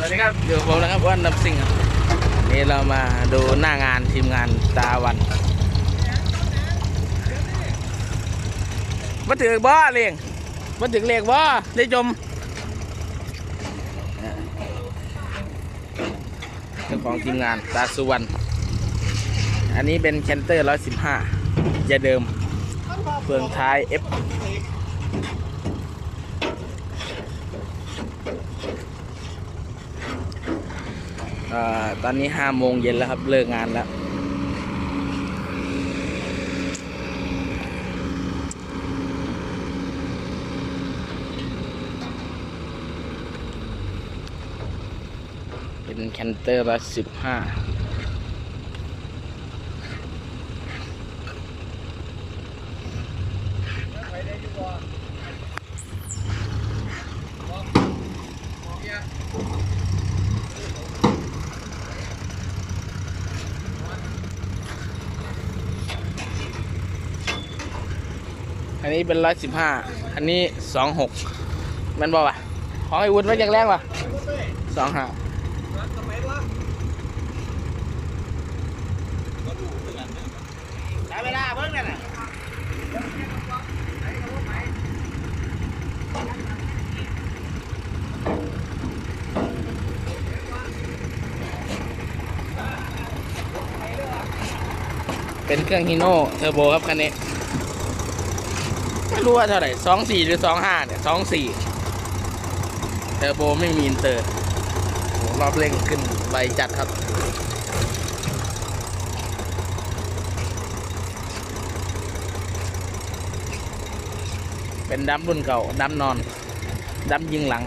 สวัสดีครับอยู่ผมนะครับวันดับซิงนี่เรามาดูหน้างานทีมงานตาวันมาถึงบ่เลียงมาถึงเลียงบ่ได้จมเจ้าของทีมงานตาสุวรรณอันนี้เป็นแคนเตอร์ 115จะเดิมเฟืองท้าย F เอ่อ ตอนนี้ห้าโมงเย็นแล้วครับ เลิกงานแล้ว เป็นแคนเตอร์ละสิบห้า นนี้เป็นร้อยสิบห้าอันนี้สองหกมันบอกว่าของไอ้วุฒิไว้อย่างแรกว่ะสองห้าใช้เวลาเพิ่งนั่นน่ะเป็นเครื่องฮีโน่เทอร์โบครับคันนี้ ไม่รู้ว่าเท่าไหร่สองสี่หรือสองห้าเนี่ยสองสี่เทอร์โบไม่มีอินเตอร์รอบเร่งขึ้นไวจัดครับเป็นดัมรุ่นเก่าดัมนอนดัมยิงหลัง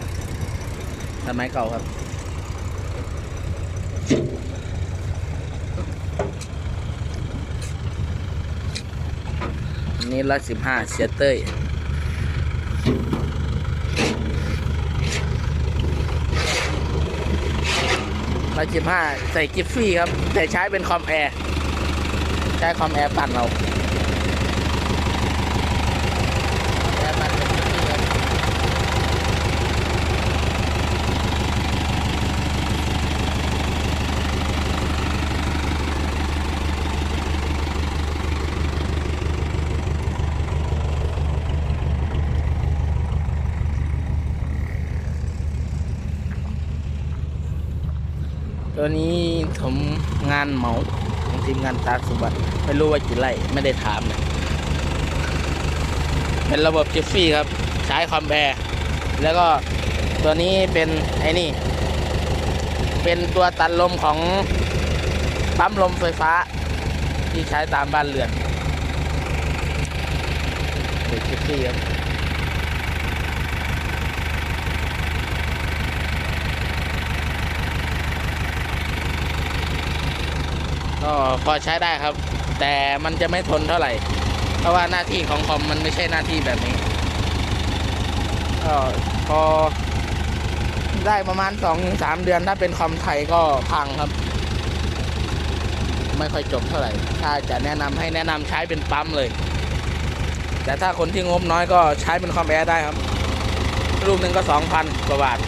สมัยเก่าครับ นี้ร้อยสิบห้าเสียเต้ยร้อยสิบห้าใส่กิฟฟี่ครับ แต่ใช้เป็นคอมแอร์ ใช้คอมแอร์ปั่นเราแอร์ปั่นเป็นกิฟฟี่ครับ ตัวนี้ผมงานเหมาของทีมงานตาสุบัติไม่รู้ว่ากี่ไร่ไม่ได้ถามเลยเป็นระบบจิฟฟี่ครับ ใช้คอมแบร์แล้วก็ตัวนี้เป็นไอ้นี่ เป็นตัวตัดลมของปั๊มลมไฟฟ้า ที่ใช้ตามบ้านเรือนเป็นจิฟฟี่ครับ ก็ พอใช้ได้ครับ แต่มันจะไม่ทนเท่าไหร่ เพราะว่าหน้าที่ของคอมมันไม่ใช่หน้าที่แบบนี้ก็พอได้ประมาณ2อสามเดือนถ้าเป็นคอมไทยก็พังครับ ไม่ค่อยจบเท่าไหร่ ถ้าจะแนะนำให้แนะนำใช้เป็นปั๊มเลย แต่ถ้าคนที่งบน้อยก็ใช้เป็นคอมแอร์ได้ครับลูกหนึ่งก็2,000กว่าบาท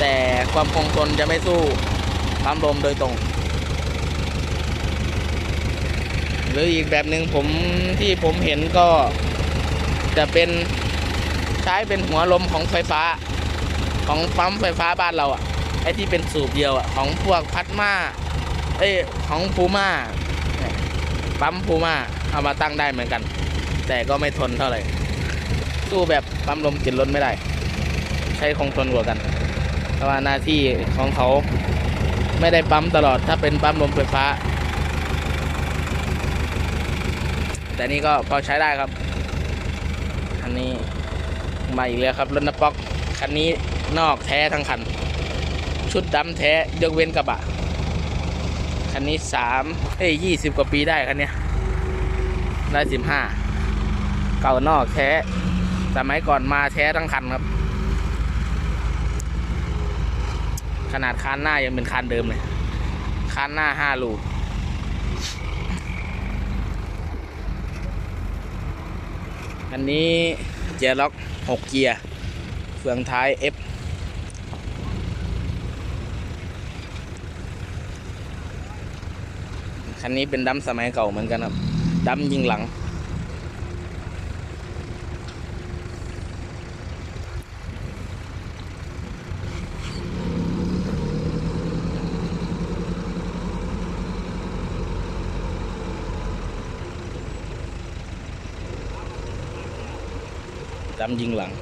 แต่ความคงทนจะไม่สู้ ปั๊มลมโดยตรง หรืออีกแบบหนึ่งผมที่ผมเห็นก็จะเป็นใช้เป็นหัวลมของไฟฟ้า ของปั๊มไฟฟ้าบ้านเราอะไอที่เป็นสูบเดียวอะของพวกพัดมาเอ้ของพูม่าปั๊มพูม่าเอามาตั้งได้เหมือนกัน แต่ก็ไม่ทนเท่าไหร่สู้แบบปั๊มลมติดรถไม่ได้ ใช้คงทนกว่ากันเพราะว่าหน้าที่ของเขา ไม่ได้ปั๊มตลอดถ้าเป็นปั๊มลมไฟฟ้า แต่นี่ก็พอใช้ได้ครับคันนี้มาอีกแล้วครับรถนับป๊อกคันนี้นอกแท้ทั้งคัน ชุดดำแท้ยกเว้นกระบะ คันนี้สามเอ้ยยี่สิบกว่าปีได้คันเนี้ยได้สิบห้าเก่านอกแท้สมัยก่อนมาแท้ทั้งคันครับ ขนาดคานหน้ายังเป็นคานเดิมเลยคานหน้าห้าลูอันนี้เจียร์ล็อกหกเกียร์เฟืองท้าย F คันนี้เป็นดัมสมัยเก่าเหมือนกันครับดัมยิงหลัง ดำยิงหลัง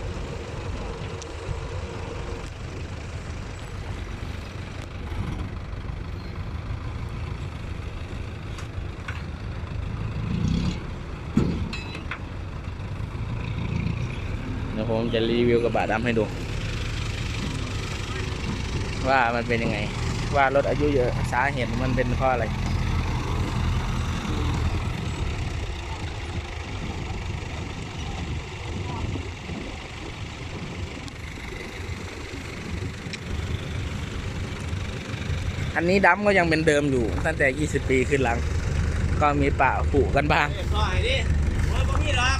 เดี๋ยวผมจะรีวิวกระบะดำให้ดู ว่ามันเป็นยังไง ว่ารถอายุเยอะสาเหตุมันเป็นเพราะอะไร อันนี้ดำก็ยังเป็นเดิมอยู่ ตั้งแต่ 20 ปีขึ้นหลัง ก็มีปะผูกันบ้างร้อยดิโอ้ยบ่มีหรอก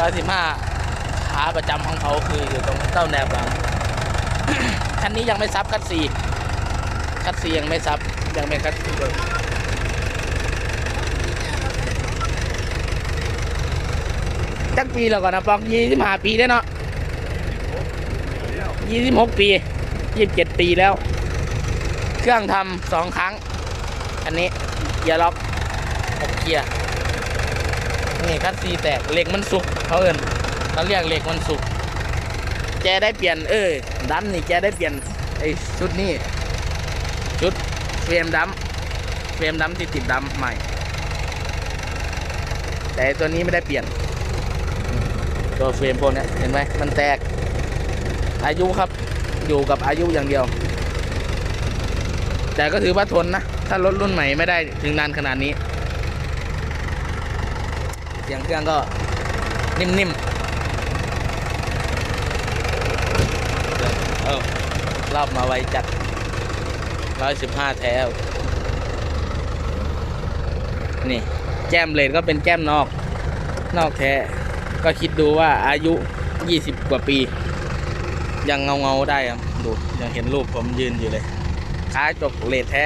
ร้อยสิบห้าขาประจำของเขาคืออยู่ตรงเต้าแนบหลังคันนี้ยังไม่ซับคัดซีคัดซียังไม่ซับยังเป็นคัดซีเดิมจักปีแล้วก่อนนะปอกยี่สิบห้าปีได้วเนาะ ยี่สิบหกปียี่สิบเจ็ดปีแล้ว เครื่องทำสองครั้ง อันนี้เกียร์ล็อกหกเกียร์นี่คัดซีแตกเหล็กมันสุกเขาเอินเขาเรียกเหล็กมันสุกแกได้เปลี่ยนเออดัมนี่แกได้เปลี่ยนไอ้ชุดนี้ชุดเฟรมดัมเฟรมดัมที่ติดดัมใหม่ แต่ตัวนี้ไม่ได้เปลี่ยน ตัวเฟรมพวกเนี้ยเห็นไหมมันแตก อายุครับอยู่กับอายุอย่างเดียว แต่ก็ถือว่าทนนะ ถ้ารถรุ่นใหม่ไม่ได้ถึงนานขนาดนี้ เสียงเครื่องก็นิ่มๆเออรอบมาไวจัด 115 แถว นี่ แก้มเลนก็เป็นแก้มนอก นอกแท้ ก็คิดดูว่าอายุ 20 กว่าปี ยังเงาเงาได้ครับดูยังเห็นรูปผมยืนอยู่เลยขายจกเลดแท้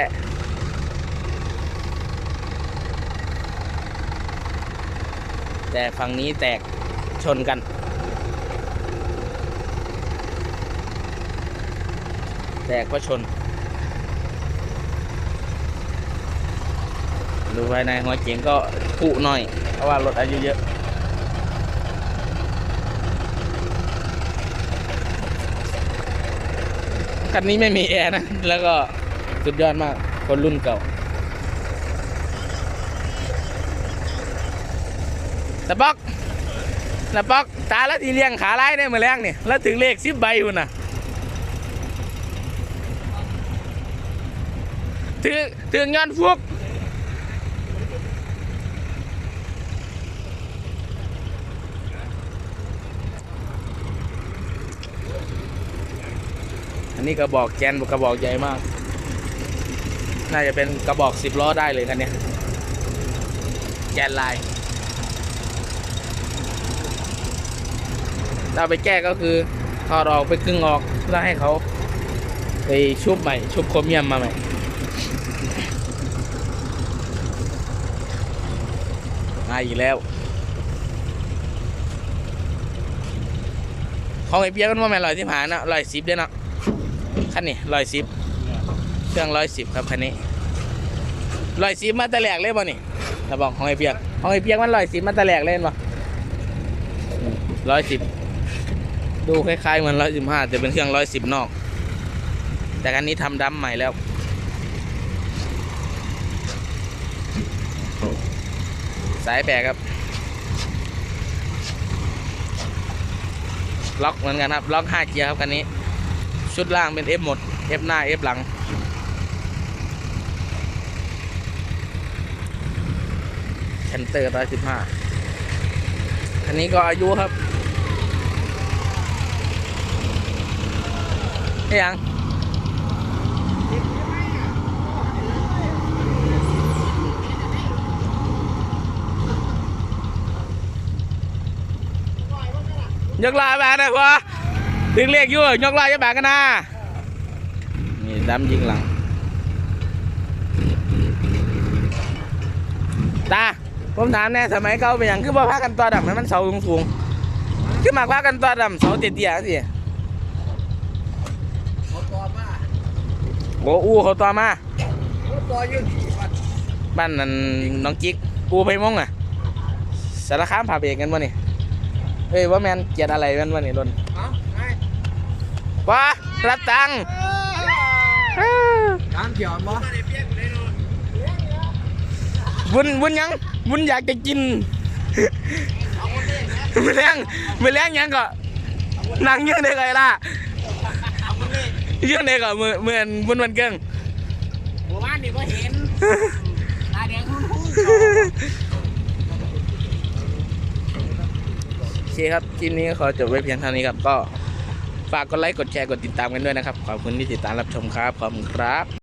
แต่ฝั่งนี้แตกชนกัน แตกเพราะชน ดูภายในหัวเก๋งก็ผุหน่อย เพราะว่ารถอายุเยอะ คันนี้ไม่มีแอร์นะ แล้วก็สุดยอดมาก คนรุ่นเก่าตะปอกตะปอก ตาแล้วทีเลี้ยงขาไล่ได้มาแรงเนี่ยแล้วถึงเลขสิบใบอยู่น่ะถึงถึงย้อนฟุก อันนี้กระบอกแกนกระบอกใหญ่มาก น่าจะเป็นกระบอกสิบล้อได้เลยคันนี้แกนลาย เราไปแก้ก็คือถอดออกไปครึ่งออกเพื่อให้เขาไปชุบใหม่ ชุบโครเมียมมาใหม่มาอีกแล้วของไอเปียกกันว่าแม่ลอยที่ผานะลอยสิบเด้นะ คันนี้ลอยสิบเครื่องร้อยสิบครับคันนี้ลอยสิบมาแต่แหลกเลยบ่นี่ถ้าบอกของไอเปียกของไอเปียกมันลอยสิบมาแต่แหลกเล่นบ่ร้อยสิบดูคล้ายๆเหมือนร้อยสิบห้าแต่เป็นเครื่องร้อยสิบนอก แต่คันนี้ทำดัมใหม่แล้วสายแบกครับ ล็อกเหมือนกันครับ ล็อกห้าเกียร์ครับคันนี้ ชุดล่างเป็น F หมด F หน้า F หลัง แคนเตอร์ร้อยสิบห้าคันนี้ก็อายุครับ Thế ăn nhấc lại bạn này qua tiếng liệt vô nhấc lại cho bạn cái na นี่ดำยิงหลัง ตา ผมถามแน่สมัยเก่าเป็นอย่างคือบ่พากันต่อดำให้มันเสาสูงๆคือมาพากันต่อดำเสาเตี้ยๆสิโอ้อู้เขาต่อมาต่ออยู่ที่วัดบ้านนั้นน้องจิกกูไปมงอะสารคามผ่าเบรกกันวะนี่เอ้ยว่าแมนเกียดอะไรกันวะนี่รนอ้าไง ว้ารับตังค์ตามเขียวบ่บุญบุญหยังบุญอยากจะกินมือแรงมือแรงหยังก็นั่งเยื่อได้ไงล่ะเยื่อได้ก็มือเหมือนบุญวันเกิงหมู่บ้านนี่บ่เห็นตาแดงคุ้นโอเคครับคลิปนี้ก็ขอจบไว้เพียงเท่านี้ครับก็ ฝากกดไลค์กดแชร์กดติดตามกันด้วยนะครับ ขอบคุณที่ติดตามรับชมครับขอบคุณครับ